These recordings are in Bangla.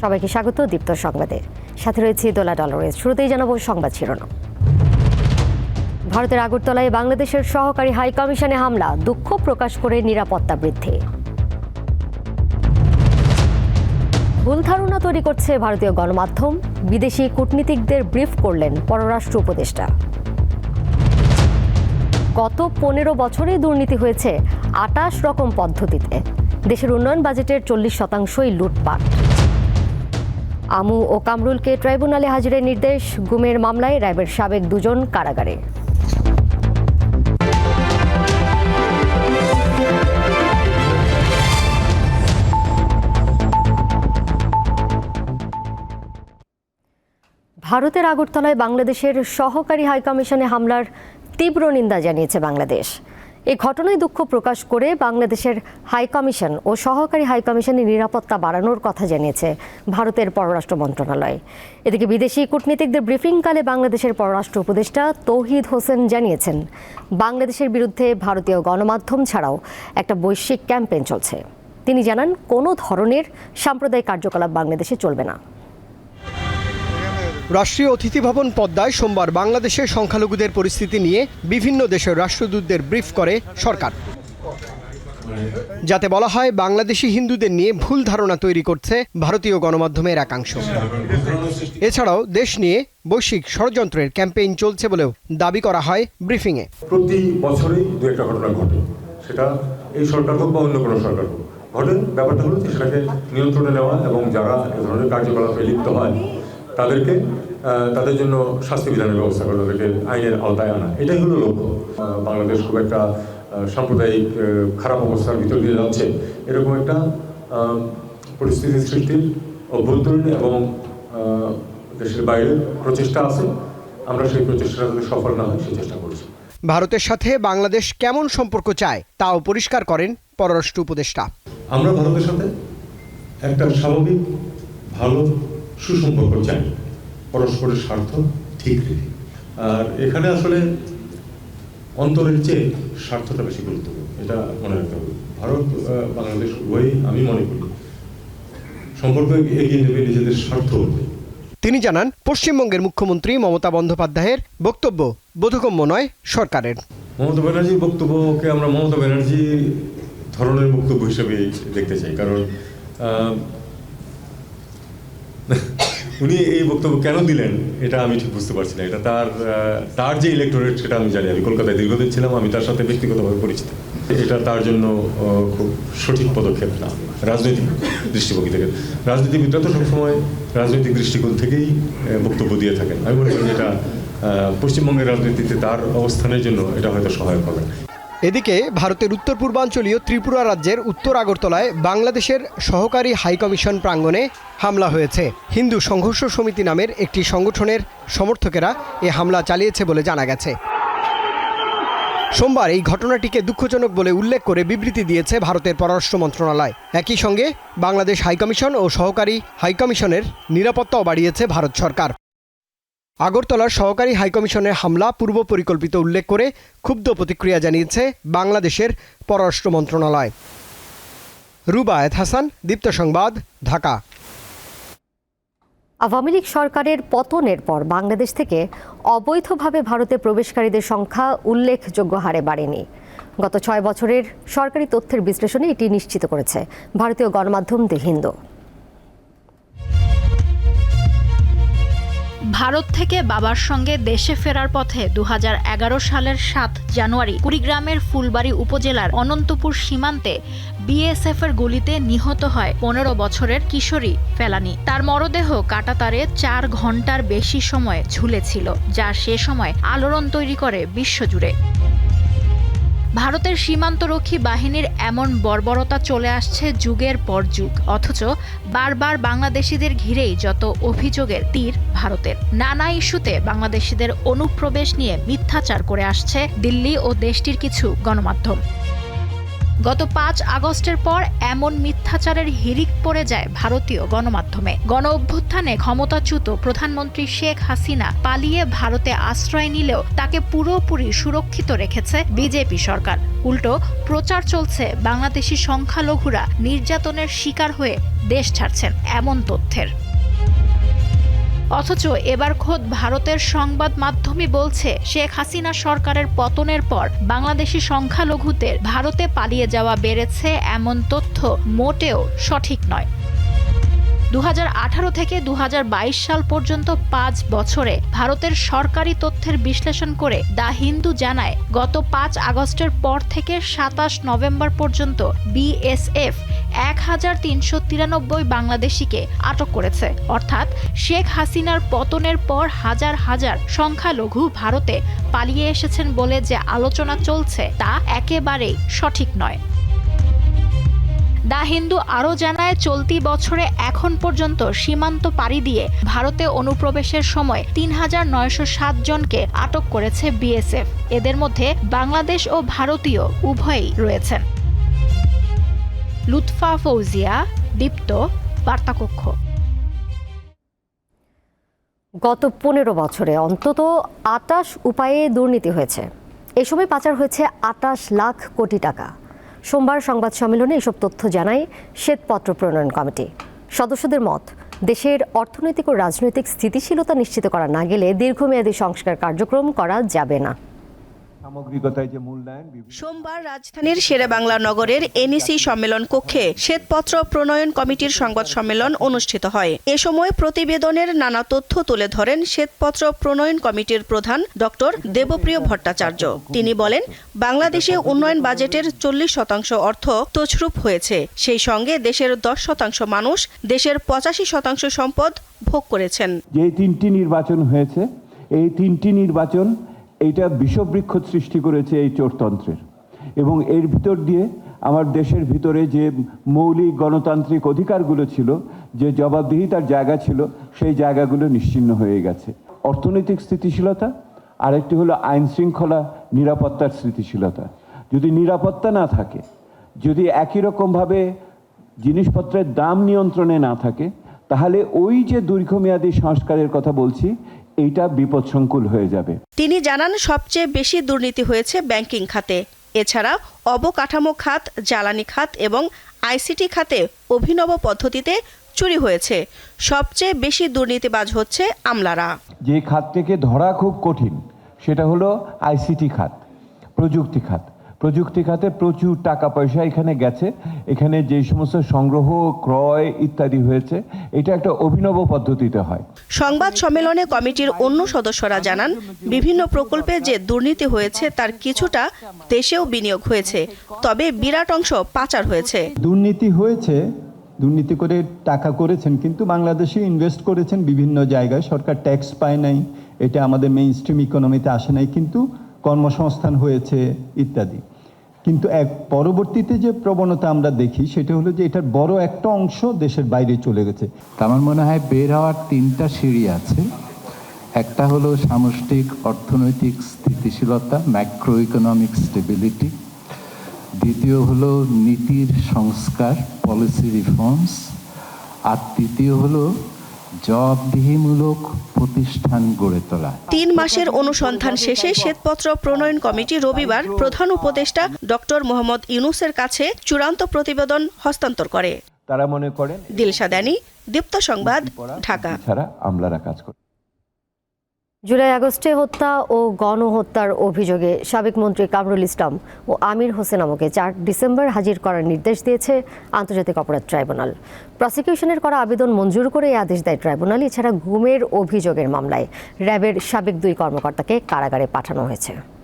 সবাইকে স্বাগত দীপ্ত সংবাদে। সাথে রয়েছে দোলা ডলরের শুরুতেই জানাব সংবাদ শিরোনাম। ভারতের আগরতলায় বাংলাদেশের সহকারী হাই কমিশনে হামলা, দুঃখ প্রকাশ করে নিরাপত্তা বৃদ্ধি। ভুল ধারণা তৈরি করছে ভারতীয় গণমাধ্যম। বিদেশি কূটনীতিকদের ব্রিফ করলেন পররাষ্ট্র উপদেষ্টা। গত পনেরো বছরে দুর্নীতি হয়েছে আটাশ রকম পদ্ধতিতে। দেশের উন্নয়ন বাজেটের চল্লিশ শতাংশই লুটপাট। আমু ও কামরুলকে ট্রাইব্যুনালে হাজিরের নির্দেশ, গুমের মামলায় র্যাবের সাবেক দুজন কারাগারে। ভারতের আগরতলায় বাংলাদেশের সহকারী হাইকমিশনে হামলার তীব্র নিন্দা জানিয়েছে বাংলাদেশ। এই ঘটনায় দুঃখ প্রকাশ করে বাংলাদেশের হাইকমিশন ও সহকারী হাইকমিশনের নিরাপত্তা বাড়ানোর কথা জানিয়েছে ভারতের পররাষ্ট্র মন্ত্রণালয়। এদিকে বিদেশি কূটনীতিকদের ব্রিফিংকালে বাংলাদেশের পররাষ্ট্র উপদেষ্টা তৌহিদ হোসেন জানিয়েছেন, বাংলাদেশের বিরুদ্ধে ভারতীয় গণমাধ্যম ছাড়াও একটা বৈশ্বিক ক্যাম্পেইন চলছে। তিনি জানান, কোনো ধরনের সাম্প্রদায়িক কার্যকলাপ বাংলাদেশে চলবে না। রাষ্ট্রীয় অতিথি ভবন পদ্মায় সোমবার বাংলাদেশের সংখ্যালঘুদের পরিস্থিতি নিয়ে বিভিন্ন দেশের রাষ্ট্রদূতদের ব্রিফ করে সরকার। যাতে বলা হয়, বাংলাদেশি হিন্দুদের নিয়ে ভুল ধারণা তৈরি করছে ভারতীয় গণমাধ্যমের একাংশ। এছাড়াও, দেশ নিয়ে বৈশ্বিক ষড়যন্ত্রের ক্যাম্পেইন চলছে বলেও দাবি করা হয় ব্রিফিংয়ে। প্রতি বছরেই দু একটা ঘটনা ঘটে। সেটা এই সরকার হোক বা অন্য কোনো সরকার হোক। ঘটে, ব্যাপারটা হলো সেটাকে নিয়ন্ত্রণে নেওয়া এবং যারা এ ধরনের কার্যকলাপে লিপ্ত হয় তাদেরকে তাদের জন্য শাস্তি বিধানের ব্যবস্থা করা তাদেরকে আইনের আওতায় আনা। এটাই হলো লক্ষ্য। বাংলাদেশ খুব একটা সাম্প্রদায়িক খারাপ অবস্থার ভিতর দিয়ে যাচ্ছে। এরকম একটা আহ, পরিস্থিতি সৃষ্টির অভ্যন্তরীণ এবং দেশের বাইরে প্রচেষ্টা আছে। আমরা সেই প্রচেষ্টাটা যাতে সফল না হয় সেই চেষ্টা করছি। ভারতের সাথে বাংলাদেশ কেমন সম্পর্ক চায় তাও পরিষ্কার করেন পররাষ্ট্র উপদেষ্টা। আমরা ভারতের সাথে একটা স্বাভাবিক ভালো সুসম্পর্ক চাই পরস্পরের স্বার্থ ঠিক রেখে। আর এখানে আসলে অন্তরের চেয়ে স্বার্থটা বেশি গুরুত্বপূর্ণ। এটা মনে রাখতে হবে। ভারত বাংলাদেশ উভয়ই আমি মনে করি সম্পর্ক এগিয়ে নেবে নিজেদের স্বার্থ তিনি জানান পশ্চিমবঙ্গের মুখ্যমন্ত্রী মমতা বন্দ্যোপাধ্যায়ের বক্তব্য বোধগম্য নয় সরকারের। মমতা ব্যানার্জির বক্তব্যকে আমরা মমতা ব্যানার্জি ধরনের বক্তব্য হিসেবে দেখতে চাই। কারণ উনি এই বক্তব্য কেন দিলেন, এটা আমি ঠিক বুঝতে পারছি না। এটা তার তার যে ইলেকটোরেট সেটা আমি জানি আমি কলকাতায় দীর্ঘদিন ছিলাম, আমি তার সাথে ব্যক্তিগতভাবে পরিচিত। এটা তার জন্য খুব সঠিক পদক্ষেপ না। রাজনৈতিক দৃষ্টিভঙ্গি থেকে। রাজনীতিবিদরা তো সবসময় রাজনৈতিক দৃষ্টিকোণ থেকেই বক্তব্য দিয়ে থাকেন। আমি মনে করি এটা পশ্চিমবঙ্গের রাজনীতিতে তার অবস্থানের জন্য এটা হয়তো সহায়ক হবে। এদিকে ভারতের উত্তর পূর্বাঞ্চলীয় ত্রিপুরা রাজ্যের উত্তর আগরতলায় বাংলাদেশের সহকারী হাইকমিশন প্রাঙ্গণে হামলা হয়েছে। হিন্দু সংঘর্ষ সমিতি নামের একটি সংগঠনের সমর্থকেরা এ হামলা চালিয়েছে বলে জানা গেছে। সোমবার এই ঘটনাটিকে দুঃখজনক বলে উল্লেখ করে বিবৃতি দিয়েছে ভারতের পররাষ্ট্র মন্ত্রণালয়। একই সঙ্গে বাংলাদেশ হাইকমিশন ও সহকারী হাইকমিশনের নিরাপত্তাও বাড়িয়েছে ভারত সরকার। আগরতলার সহকারী হাইকমিশনের হামলা পূর্ব পরিকল্পিত উল্লেখ করে ক্ষুব্ধ প্রতিক্রিয়া জানিয়েছে বাংলাদেশের পররাষ্ট্র মন্ত্রণালয়। রুবায়েত হাসান, দীপ্ত সংবাদ, ঢাকা। আওয়ামী লীগ সরকারের পতনের পর বাংলাদেশ থেকে অবৈধভাবে ভারতে প্রবেশকারীদের সংখ্যা উল্লেখযোগ্য হারে বাড়েনি। গত ছয় বছরের সরকারি তথ্যের বিশ্লেষণে এটি নিশ্চিত করেছে ভারতীয় গণমাধ্যম দি হিন্দু। ভারত থেকে বাবার সঙ্গে দেশে ফেরার পথে দু হাজার এগারো সালের সাত জানুয়ারি কুড়িগ্রামের ফুলবাড়ি উপজেলার অনন্তপুর সীমান্তে বিএসএফ এর গুলিতে নিহত হয় পনেরো বছরের কিশোরী ফেলানি। তার মরদেহ কাটাতারে চার ঘণ্টার বেশি সময় ঝুলেছিল, যা সে সময় আলোড়ন তৈরি করে বিশ্বজুড়ে। ভারতের সীমান্তরক্ষী বাহিনীর এমন বর্বরতা চলে আসছে যুগের পর যুগ, অথচ বারবার বাংলাদেশিদের ঘিরেই যত অভিযোগের তীর ভারতের। নানা ইস্যুতে বাংলাদেশিদের অনুপ্রবেশ নিয়ে মিথ্যাচার করে আসছে দিল্লি ও দেশটির কিছু গণমাধ্যম। গত পাঁচ আগস্টের পর এমন মিথ্যাচারের হিরিক পড়ে যায় ভারতীয় গণমাধ্যমে। গণ অভ্যুত্থানে ক্ষমতাচ্যুত প্রধানমন্ত্রী শেখ হাসিনা পালিয়ে ভারতে আশ্রয় নিলেও তাকে পুরোপুরি সুরক্ষিত রেখেছে বিজেপি সরকার। উল্টো, প্রচার চলছে বাংলাদেশি সংখ্যালঘুরা নির্যাতনের শিকার হয়ে দেশ ছাড়ছেন এমন তথ্যের। অথচ এবার খোদ ভারতের সংবাদ মাধ্যমই বলছে, শেখ হাসিনা সরকারের পতনের পর বাংলাদেশি সংখ্যালঘুদের ভারতে পালিয়ে যাওয়া বেড়েছে এমন তথ্য মোটেও সঠিক নয়। দু হাজার থেকে দু হাজার বাইশ সাল পর্যন্ত পাঁচ বছরে ভারতের সরকারি তথ্যের বিশ্লেষণ করে দ্য হিন্দু জানায়, গত পাঁচ আগস্টের পর থেকে সাতাশ নভেম্বর পর্যন্ত বিএসএফ এক হাজার তিনশো তিরানব্বই বাংলাদেশিকে আটক করেছে। অর্থাৎ শেখ হাসিনার পতনের পর হাজার হাজার সংখ্যালঘু ভারতে পালিয়ে এসেছেন বলে যে আলোচনা চলছে তা একেবারেই সঠিক নয়। দ্য হিন্দু আরও জানায়, চলতি বছরে এখন পর্যন্ত সীমান্ত পাড়ি দিয়ে ভারতে অনুপ্রবেশের সময় তিন হাজার নয়শো সাত জনকে আটক করেছে বিএসএফ। এদের মধ্যে বাংলাদেশ ও ভারতীয় উভয়ই রয়েছেন। লুৎফা ফৌজিয়া, দীপ্ত, বার্তাকক্ষ। গত পনেরো বছরে অন্তত আটাশ উপায়ে দুর্নীতি হয়েছে। এ সময় পাচার হয়েছে আটাশ লাখ কোটি টাকা। সোমবার সংবাদ সম্মেলনে এসব তথ্য জানায় শ্বেতপত্র প্রণয়ন কমিটি। সদস্যদের মত, দেশের অর্থনৈতিক ও রাজনৈতিক স্থিতিশীলতা নিশ্চিত করা না গেলে দীর্ঘমেয়াদী সংস্কার কার্যক্রম করা যাবে না সামগ্রিকতায় যে মূল্যায়ন বিভিন্ন সোমবার রাজধানীর শেরেবাংলা নগরের এনইসি সম্মেলন কক্ষে শ্বেতপত্র প্রণয়ন কমিটির সংবাদ সম্মেলন অনুষ্ঠিত হয়। এ সময় প্রতিবেদনের নানা তথ্য তুলে ধরেন শ্বেতপত্র প্রণয়ন কমিটির প্রধান ডক্টর দেবপ্রিয় ভট্টাচার্য। তিনি বলেন বাংলাদেশে উন্নয়ন বাজেটের চল্লিশ শতাংশ অর্থ তছরূপ হয়েছে। সেই সঙ্গে দেশের দশ শতাংশ মানুষ দেশের পঁচাশি শতাংশ সম্পদ ভোগ করেছেন। যে তিনটি নির্বাচন হয়েছে এই তিনটি নির্বাচন এইটা বিষবৃক্ষ সৃষ্টি করেছে এই চোরতন্ত্রের। এবং এর ভিতর দিয়ে আমার দেশের ভিতরে যে মৌলিক গণতান্ত্রিক অধিকারগুলো ছিল, যে জবাবদিহিতার জায়গা ছিল, সেই জায়গাগুলো নিশ্চিহ্ন হয়ে গেছে। অর্থনৈতিক স্থিতিশীলতা, আরেকটি হলো আইন শৃঙ্খলা নিরাপত্তার স্থিতিশীলতা। যদি নিরাপত্তা না থাকে, যদি একই রকমভাবে জিনিসপত্রের দাম নিয়ন্ত্রণে না থাকে, তাহলে ওই যে দীর্ঘমেয়াদী সংস্কারের কথা বলছি এইটা বিপদসংকুল হয়ে যাবে। তিনি জানান সবচেয়ে বেশি দুর্নীতি হয়েছে ব্যাংকিং খাতে। এছাড়া অবকাঠামো খাত জ্বালানি খাত এবং আইসিটি খাতে অভিনব পদ্ধতিতে চুরি হয়েছে। সবচেয়ে বেশি দুর্নীতিবাজ হচ্ছে আমলারা। যে খাতটিকে ধরা খুব কঠিন সেটা হলো আইসিটি খাত প্রযুক্তি খাত। প্রযুক্তি খাতে প্রচুর টাকা পয়সা এখানে গেছে। এখানে যে সমস্ত সংগ্রহ ক্রয় ইত্যাদি হয়েছে এটা একটা অভিনব পদ্ধতিতে হয়। সংবাদ সম্মেলনে কমিটির অন্য সদস্যরা জানান বিভিন্ন প্রকল্পে যে দুর্নীতি হয়েছে তার কিছুটা দেশেও বিনিয়োগ হয়েছে তবে বিরাট অংশ পাচার হয়েছে। দুর্নীতি হয়েছে দুর্নীতি করে টাকা করেছেন কিন্তু বাংলাদেশে ইনভেস্ট করেছেন বিভিন্ন জায়গায়। সরকার ট্যাক্স পায় নাই এটা আমাদের মেইন স্ট্রিম ইকোনমিতে আসে নাই কিন্তু কর্মসংস্থান হয়েছে, ইত্যাদি। কিন্তু এক পরবর্তীতে যে প্রবণতা আমরা দেখি, সেটা হলো যে এটার বড় একটা অংশ দেশের বাইরে চলে গেছে। আমার মনে হয় বের হওয়ার তিনটা সিঁড়ি আছে। একটা হলো সামষ্টিক, অর্থনৈতিক স্থিতিশীলতা ম্যাক্রো ইকোনমিক স্টেবিলিটি দ্বিতীয় হলো নীতির সংস্কার পলিসি রিফর্মস আর তৃতীয় হলো জবাবদিহিমূলক প্রতিষ্ঠান গড়ে তোলা। তিন মাসের অনুসন্ধান শেষে শ্বেতপত্র প্রণয়ন কমিটি রবিবার প্রধান উপদেষ্টা ডক্টর মোহাম্মদ ইউনুসের কাছে চূড়ান্ত প্রতিবেদন হস্তান্তর করে। তারা মনে করেন দিলশাদানি দীপ্ত সংবাদ ঢাকা। ছাড়া আমলারা কাজ করে জুলাই আগস্টে হত্যা ও গণহত্যার অভিযোগে সাবেক মন্ত্রী কামরুল ইসলাম ও আমির হোসেন আমকে চার ডিসেম্বর হাজির করার নির্দেশ দিয়েছে আন্তর্জাতিক অপরাধ ট্রাইব্যুনাল। প্রসিকিউশনের করা আবেদন মঞ্জুর করে এই আদেশ দেয় ট্রাইব্যুনাল, এছাড়া ঘুমের অভিযোগের মামলায় র্যাবের সাবেক দুই কর্মকর্তাকে কারাগারে পাঠানো হয়েছে।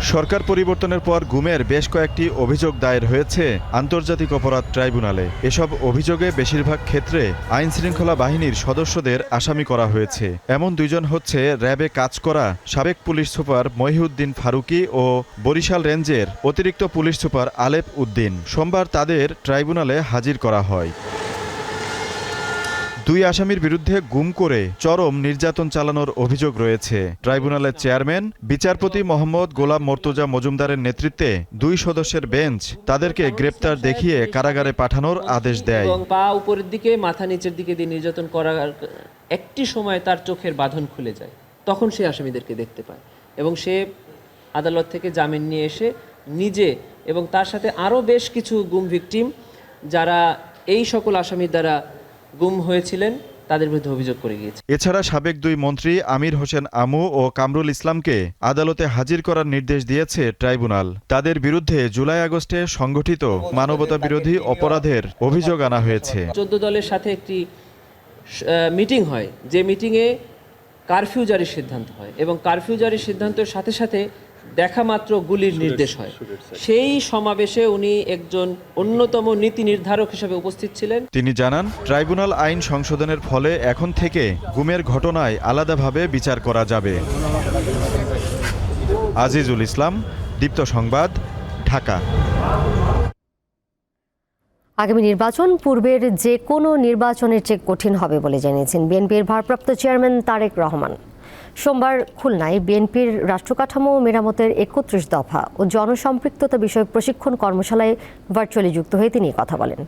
সরকার পরিবর্তনের পর গুমের বেশ কয়েকটি অভিযোগ দায়ের হয়েছে আন্তর্জাতিক অপরাধ ট্রাইব্যুনালে। এসব অভিযোগে বেশিরভাগ ক্ষেত্রে আইন শৃঙ্খলা বাহিনীর সদস্যদের আসামি করা হয়েছে। এমন দুইজন হচ্ছে র্যাবে কাজ করা সাবেক পুলিশ সুপার মহিউদ্দিন ফারুকি ও বরিশাল রেঞ্জের অতিরিক্ত পুলিশ সুপার আলেপ উদ্দিন। সোমবার তাদের ট্রাইব্যুনালে হাজির করা হয়। দুই আসামির বিরুদ্ধে গুম করে চরম নির্যাতন চালানোর অভিযোগ রয়েছে। ট্রাইব্যুনালের চেয়ারম্যান, বিচারপতি মোহাম্মদ গোলাম মর্তুজা মজুমদারের নেতৃত্বে দুই সদস্যের বেঞ্চ তাদেরকে গ্রেপ্তার দেখিয়ে কারাগারে পাঠানোর আদেশ দেয়। পা উপরের দিকে, মাথা নিচের দিকে দিয়ে নির্যাতন করার একটি সময় তার চোখের বাঁধন খুলে যায়। তখন সে আসামিদেরকে দেখতে পায় এবং সে আদালত থেকে জামিন নিয়ে এসে নিজে এবং তার সাথে আরও বেশ কিছু গুম ভিকটিম যারা এই সকল আসামির দ্বারা গুম হয়েছিলেন তাদের বিরুদ্ধে অভিযোগ করে গিয়েছে। এছাড়া সাবেক দুই মন্ত্রী আমির হোসেন আমু ও কামরুল ইসলামকে আদালতে হাজির করার নির্দেশ দিয়েছে ট্রাইব্যুনাল। তাদের বিরুদ্ধে জুলাই আগস্টে সংগঠিত মানবতা বিরোধী অপরাধের অভিযোগ আনা হয়েছে। চোদ্দ দলের সাথে একটি মিটিং হয়। যে মিটিংয়ে কারফিউ জারির সিদ্ধান্ত হয় এবং কারফিউ জারির সিদ্ধান্তের সাথে সাথে দেখা মাত্র গুলির নির্দেশ হয়। সেই সমাবেশে উনি একজন অন্যতম নীতি নির্ধারক হিসেবে উপস্থিত ছিলেন। তিনি জানান ট্রাইব্যুনাল আইন সংশোধনের ফলে এখন থেকে গুমের ঘটনায় আলাদাভাবে বিচার করা যাবে। আজিজুল ইসলাম দীপ্ত সংবাদ ঢাকা। আগামী নির্বাচন পূর্বের যে কোনো নির্বাচনের চেয়ে কঠিন হবে বলে জানিয়েছেন বিএনপির ভারপ্রাপ্ত চেয়ারম্যান তারেক রহমান। সোমবার খুলনায় বিএনপির রাষ্ট্রকাঠামো মেরামতের একত্রিশ দফা ও জনসম্পৃক্ততা বিষয়ক প্রশিক্ষণ কর্মশালায় ভার্চুয়ালি যুক্ত হয়ে তিনি কথা বলেন।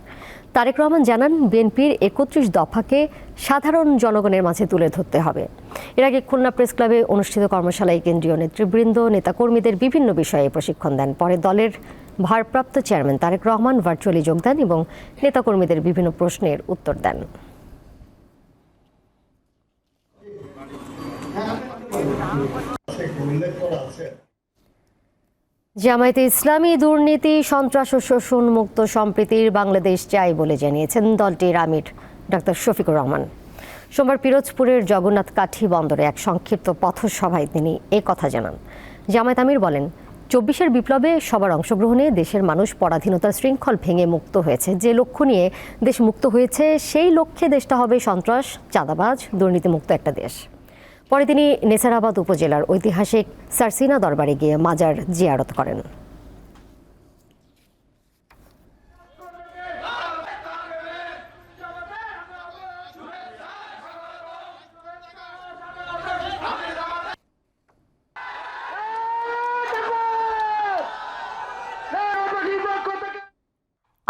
তারেক রহমান জানান, বিএনপির একত্রিশ দফাকে সাধারণ জনগণের মাঝে তুলে ধরতে হবে। এর আগে খুলনা প্রেস ক্লাবে অনুষ্ঠিত কর্মশালায় কেন্দ্রীয় নেতৃবৃন্দ, নেতাকর্মীদের বিভিন্ন বিষয়ে প্রশিক্ষণ দেন। পরে দলের ভারপ্রাপ্ত চেয়ারম্যান তারেক রহমান ভার্চুয়ালি যোগ দেন এবং নেতাকর্মীদের বিভিন্ন প্রশ্নের উত্তর দেন। জামায়াতে ইসলামী দুর্নীতি, সন্ত্রাস ও শোষণ মুক্ত সম্প্রীতির বাংলাদেশ চাই বলে জানিয়েছেন দলটির আমির ডাক্তার শফিকুর রহমান। সোমবার পিরোজপুরের জগন্নাথ কাঠি বন্দরে এক সংক্ষিপ্ত পথসভায় তিনি এ কথা জানান। জামায়াত আমির বলেন, চব্বিশের বিপ্লবে সবার অংশগ্রহণে দেশের মানুষ পরাধীনতার শৃঙ্খল ভেঙে মুক্ত হয়েছে। যে লক্ষ্য নিয়ে দেশ মুক্ত হয়েছে, সেই লক্ষ্যে দেশটা হবে সন্ত্রাস, চাঁদাবাজ, দুর্নীতিমুক্ত একটা দেশ। পরে তিনি নেসারাবাদ উপজেলার ঐতিহাসিক সারসিনা দরবারে গিয়ে মাজার জিয়ারত করেন।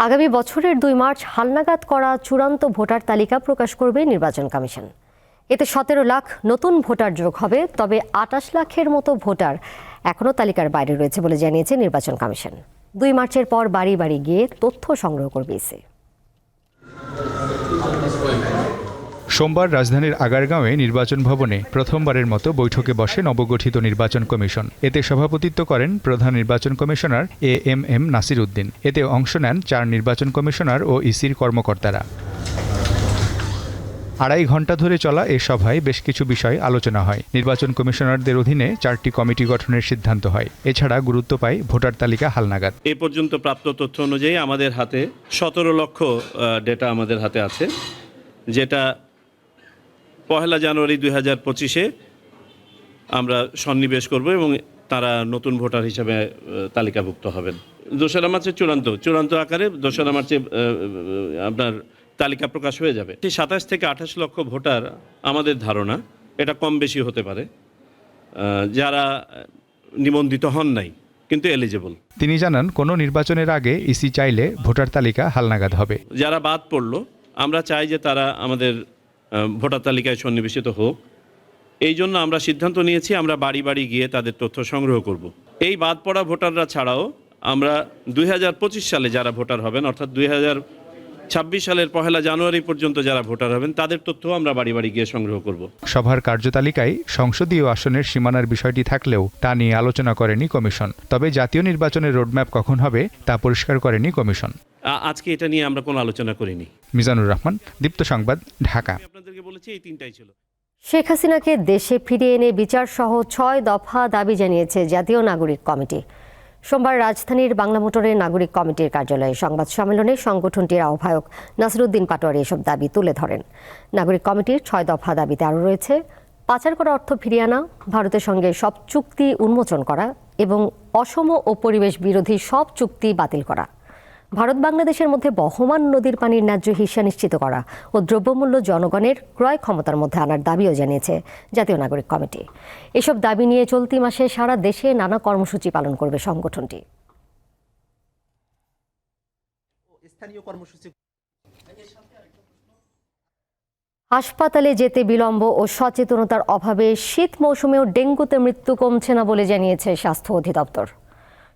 আগামী বছরের দুই মার্চ হালনাগাদ করা চূড়ান্ত ভোটার তালিকা প্রকাশ করবে নির্বাচন কমিশন। এতে সতেরো লাখ নতুন ভোটার যোগ হবে, তবে আটাশ লাখের মতো ভোটার এখনও তালিকার বাইরে রয়েছে বলে জানিয়েছে নির্বাচন কমিশন। দুই মার্চের পর বাড়ি বাড়ি গিয়ে তথ্য সংগ্রহ করবে সোমবার রাজধানীর আগারগাঁওয়ে নির্বাচন ভবনে প্রথমবারের মতো বৈঠকে বসে নবগঠিত নির্বাচন কমিশন। এতে সভাপতিত্ব করেন প্রধান নির্বাচন commissioner A M M Nasir Uddin. এতে অংশ নেন চার নির্বাচন কমিশনার ও ইসির কর্মকর্তারা। আড়াই ঘণ্টা ধরে চলা এ সভায় বেশ কিছু বিষয় আলোচনা হয়। নির্বাচন কমিশনারদের অধীনে চারটি কমিটি গঠনের সিদ্ধান্ত হয়। এছাড়া গুরুত্ব পায় ভোটার তালিকা হালনাগাদ। এ পর্যন্ত প্রাপ্ত তথ্য অনুযায়ী আমাদের হাতে সতেরো লক্ষ ডেটা আমাদের হাতে আছে, যেটা পহেলা জানুয়ারি দুই হাজার পঁচিশে আমরা সন্নিবেশ করব এবং তারা নতুন ভোটার হিসাবে তালিকাভুক্ত হবেন। দোসরা মার্চে চূড়ান্ত চূড়ান্ত আকারে দোসরা মার্চে আপনার তালিকা প্রকাশ হয়ে যাবে। সেই সাতাশ থেকে আঠাশ লক্ষ ভোটার আমাদের ধারণা এটা কম বেশি হতে পারে। যারা নিবন্ধিত হন নাই কিন্তু এলিজেবল তিনি জানান কোনো নির্বাচনের আগে ইসি চাইলে ভোটার তালিকা হালনাগাদ হবে। যারা বাদ পড়ল আমরা চাই যে তারা আমাদের ভোটার তালিকায় সন্নিবেশিত হোক। এই জন্য আমরা সিদ্ধান্ত নিয়েছি আমরা বাড়ি বাড়ি গিয়ে তাদের তথ্য সংগ্রহ করব। এই বাদ পড়া ভোটাররা ছাড়াও আমরা দুই হাজার পঁচিশ সালে যারা ভোটার হবেন অর্থাৎ দুই হাজার ছাব্বিশ সালের পহেলা জানুয়ারি পর্যন্ত যারা ভোটার হবেন তাদের তথ্য আমরা বাড়ি বাড়ি গিয়ে সংগ্রহ করব। সভার কার্যতালিকায় সংসদীয় আসনের সীমানার বিষয়টি থাকলেও তা নিয়ে আলোচনা করেনি কমিশন। তবে জাতীয় নির্বাচনের রোডম্যাপ কখন হবে তা পরিষ্কার করেনি কমিশন। আজকে এটা নিয়ে আমরা কোনো আলোচনা করিনি। মিজানুর রহমান দীপ্ত সংবাদ ঢাকা। আপনাদেরকে বলেছি এই তিনটাই ছিল। শেখ হাসিনাকে দেশে ফিরিয়ে এনে বিচার সহ ছয় দফা দাবি জানিয়েছে জাতীয় নাগরিক কমিটি। সোমবার রাজধানীর বাংলা মোটরের নাগরিক কমিটির কার্যালয়ে সংবাদ সম্মেলনে সংগঠনটির আহ্বায়ক নাসিরুদ্দিন পাটোয়ারি এসব দাবি তুলে ধরেন। নাগরিক কমিটির ছয় দফা দাবিতে আরও রয়েছে, পাচার করা অর্থ ফিরিয়ে আনা, ভারতের সঙ্গে সব চুক্তি উন্মোচন করা এবং অসম ও পরিবেশ বিরোধী সব চুক্তি বাতিল করা। ভারত বাংলাদেশের মধ্যে বহমান নদীর পানির ন্যায্য হিস্যা নিশ্চিত করা ও দ্রব্যমূল্য জনগণের ক্রয় ক্ষমতার মধ্যে আনার দাবিও জানিয়েছে জাতীয় নাগরিক কমিটি। এসব দাবি নিয়ে চলতি মাসে সারা দেশে নানা কর্মসূচি পালন করবে সংগঠনটি। হাসপাতালে যেতে বিলম্ব ও সচেতনতার অভাবে শীত মৌসুমেও ডেঙ্গুতে মৃত্যু কমছে না বলে জানিয়েছে স্বাস্থ্য অধিদপ্তর।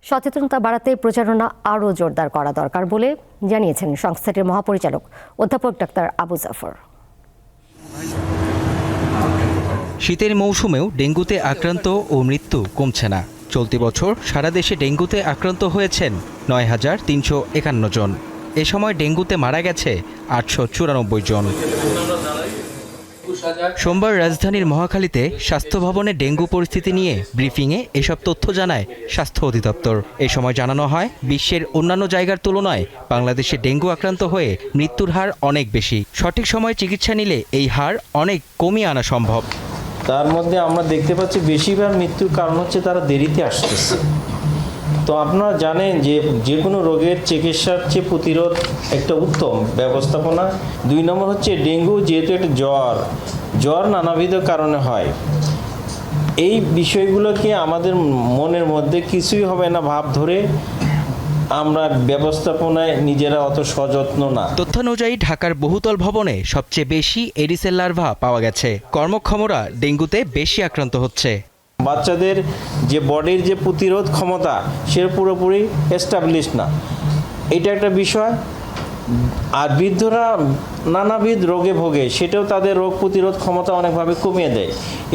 সচেতনতা বাড়াতে প্রচারণা আরও জোরদার করা দরকার বলে জানিয়েছেন সংস্থাটির মহাপরিচালক অধ্যাপক ডাক্তার আবু জাফর। শীতের মৌসুমেও ডেঙ্গুতে আক্রান্ত ও মৃত্যু কমছে না। চলতি বছর সারা দেশে ডেঙ্গুতে আক্রান্ত হয়েছেন নয় হাজার তিনশো একান্ন জন। এ সময় ডেঙ্গুতে মারা গেছে আটশো চুরানব্বই জন। সোমবার রাজধানীর মহাখালীতে স্বাস্থ্য ভবনে ডেঙ্গু পরিস্থিতি নিয়ে ব্রিফিংয়ে এসব তথ্য জানায় স্বাস্থ্য অধিদপ্তর। এ সময় জানানো হয়, বিশ্বের অন্যান্য জায়গার তুলনায় বাংলাদেশে ডেঙ্গু আক্রান্ত হয়ে মৃত্যুর হার অনেক বেশি। সঠিক সময়ে চিকিৎসা নিলে এই হার অনেক কমিয়ে আনা সম্ভব। তার মধ্যে আমরা দেখতে পাচ্ছি, বেশিরভাগ মৃত্যুর কারণ হচ্ছে তারা দেরিতে আসতেছে। তো আপনারা জানেন যে যে কোনো রোগের চিকিৎসার চেয়ে প্রতিরোধ একটা উত্তম ব্যবস্থাপনা। দুই নম্বর হচ্ছে ডেঙ্গু যেহেতু একটা জ্বর জ্বর নানাবিধ কারণে হয়। এই বিষয়গুলোকে আমাদের মনের মধ্যে কিছুই হবে না ভাব ধরে আমরা ব্যবস্থাপনায় নিজেরা অত সযত্ন না। তথ্য অনুযায়ী ঢাকার বহুতল ভবনে সবচেয়ে বেশি এডিসেল লার্ভা পাওয়া গেছে। কর্মক্ষমরা ডেঙ্গুতে বেশি আক্রান্ত হচ্ছে। বাচ্চাদের যে বডির যে প্রতিরোধ ক্ষমতা সে পুরোপুরি এস্টাবলিশ না। এটা একটা বিষয়। আর বৃদ্ধরা নানাবিধ রোগে ভোগে সেটাও তাদের রোগ প্রতিরোধ ক্ষমতা অনেকভাবে কমিয়ে দেয়।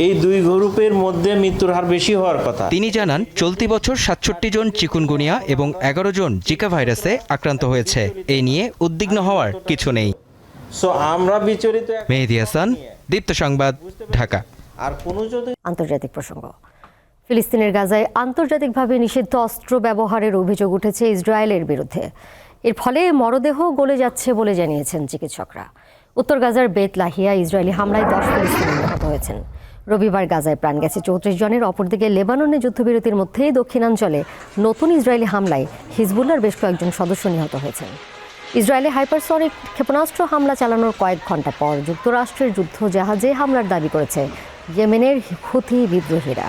এই দুই গ্রুপের মধ্যে মৃত্যুর হার বেশি হওয়ার কথা। তিনি জানান চলতি বছর সাতষট্টি জন চিকুনগুনিয়া এবং এগারো জন জিকা ভাইরাসে আক্রান্ত হয়েছে। এ নিয়ে উদ্বিগ্ন হওয়ার কিছু নেই। সো আমরা বিচরিত মেহেদি হাসান দীপ্ত সংবাদ ঢাকা। আর কোনো যদি আন্তর্জাতিক প্রসঙ্গ। ফিলিস্তিনের গাজায় আন্তর্জাতিকভাবে নিষিদ্ধ অস্ত্র ব্যবহারের অভিযোগ উঠেছে ইসরায়েলের বিরুদ্ধে। এর ফলে মরদেহ গলে যাচ্ছে বলে জানিয়েছেন চিকিৎসকরা। উত্তর গাজার বেত লাহিয়া ইসরায়েলি হামলায় দশ ফিলিস্তিনি নিহত হয়েছেন। রবিবার গাজায় প্রাণ গেছে চৌত্রিশ জনের, অপরদিকে লেবাননে যুদ্ধবিরতির মধ্যেই দক্ষিণাঞ্চলে নতুন ইসরায়েলি হামলায় হিজবুল্লার বেশ কয়েকজন সদস্য নিহত হয়েছেন। ইসরায়েলে হাইপারসনিক ক্ষেপণাস্ত্র হামলা চালানোর কয়েক ঘণ্টা পর যুক্তরাষ্ট্রের যুদ্ধ জাহাজে হামলার দাবি করেছে ইয়েমেনের হুথি বিদ্রোহীরা।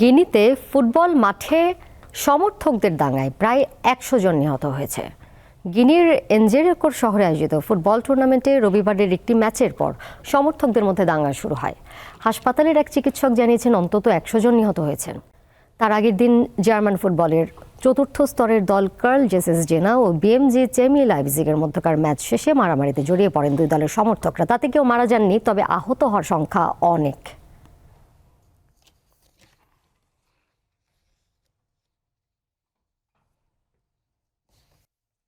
গিনিতে ফুটবল মাঠে সমর্থকদের দাঙ্গায় প্রায় একশো জন নিহত হয়েছে। গিনির এনজেরেকোর শহরে আয়োজিত ফুটবল টুর্নামেন্টে রবিবারের একটি ম্যাচের পর সমর্থকদের মধ্যে দাঙ্গা শুরু হয়। হাসপাতালের এক চিকিৎসক জানিয়েছেন, অন্তত একশো জন নিহত হয়েছেন। তার আগের দিন জার্মান ফুটবলের চতুর্থ স্তরের দল কার্ল জেসেস জেনা ও বিএমজি চেমি লাইভজিগের মধ্যকার ম্যাচ শেষে মারামারিতে জড়িয়ে পড়েন দুই দলের সমর্থকরা। তাতে কেউ মারা যাননি, তবে আহত হওয়ার সংখ্যা অনেক।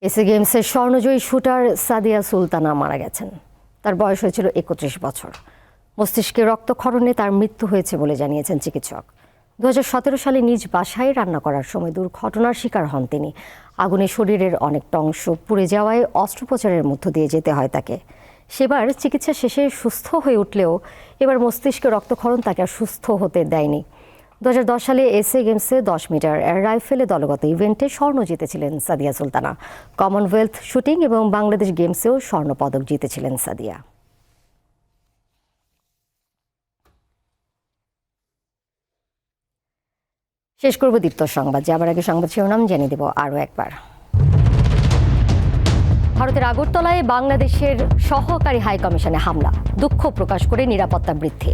এসএ গেমসের স্বর্ণজয়ী শুটার সাদিয়া সুলতানা মারা গেছেন। তার বয়স হয়েছিল একত্রিশ বছর। মস্তিষ্কে রক্তক্ষরণে তার মৃত্যু হয়েছে বলে জানিয়েছেন চিকিৎসক। দু হাজার সতেরো সালে নিজ বাসায় রান্না করার সময় দুর্ঘটনার শিকার হন তিনি। আগুনে শরীরের অনেকটা অংশ পুড়ে যাওয়ায় অস্ত্রোপচারের মধ্য দিয়ে যেতে হয় তাকে। সেবার চিকিৎসা শেষে সুস্থ হয়ে উঠলেও এবার মস্তিষ্কে রক্তক্ষরণ তাকে আর সুস্থ হতে দেয়নি। দুহাজার দশ সালে এসএ গেমসে দশ মিটার রাইফেলে দলগত ইভেন্টে স্বর্ণ জিতেছিলেন সাদিয়া সুলতানা। কমনওয়েলথ শুটিং এবং বাংলাদেশ গেমসেও স্বর্ণ পদক জিতেছিলেন সাদিয়া। শেষ করব দীপ্ত সংবাদ। যাবার আগে সংবাদ শিরোনাম জেনে দেব আরও একবার। ভারতের আগরতলায় বাংলাদেশের সহকারী হাই কমিশনে হামলা, দুঃখ প্রকাশ করে নিরাপত্তা বৃদ্ধি।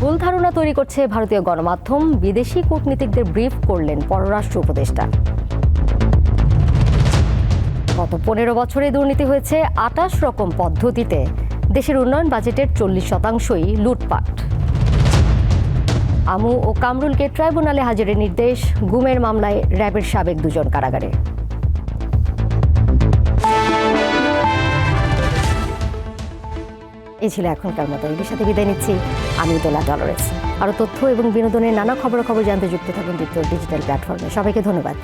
ভুল ধারণা তৈরি করছে ভারতীয় গণমাধ্যম, বিদেশি কূটনীতিকদের ব্রিফ করলেন পররাষ্ট্র উপদেষ্টা। গত পনেরো বছরে দুর্নীতি হয়েছে আটাশ রকম পদ্ধতিতে। দেশের উন্নয়ন বাজেটের চল্লিশ শতাংশই লুটপাট। আমু ও কামরুলকে ট্রাইব্যুনালে হাজিরের নির্দেশ, গুমের মামলায় র্যাবের সাবেক দুজন কারাগারে। এই ছিল এখনকার মতো। এর সাথে বিদায় নিচ্ছি। আমি দোলা ডলরেস আরও তথ্য এবং বিনোদনের নানা খবরাখবর জানতে যুক্ত থাকুন দীপ্ত ডিজিটাল প্ল্যাটফর্মে সবাইকে ধন্যবাদ।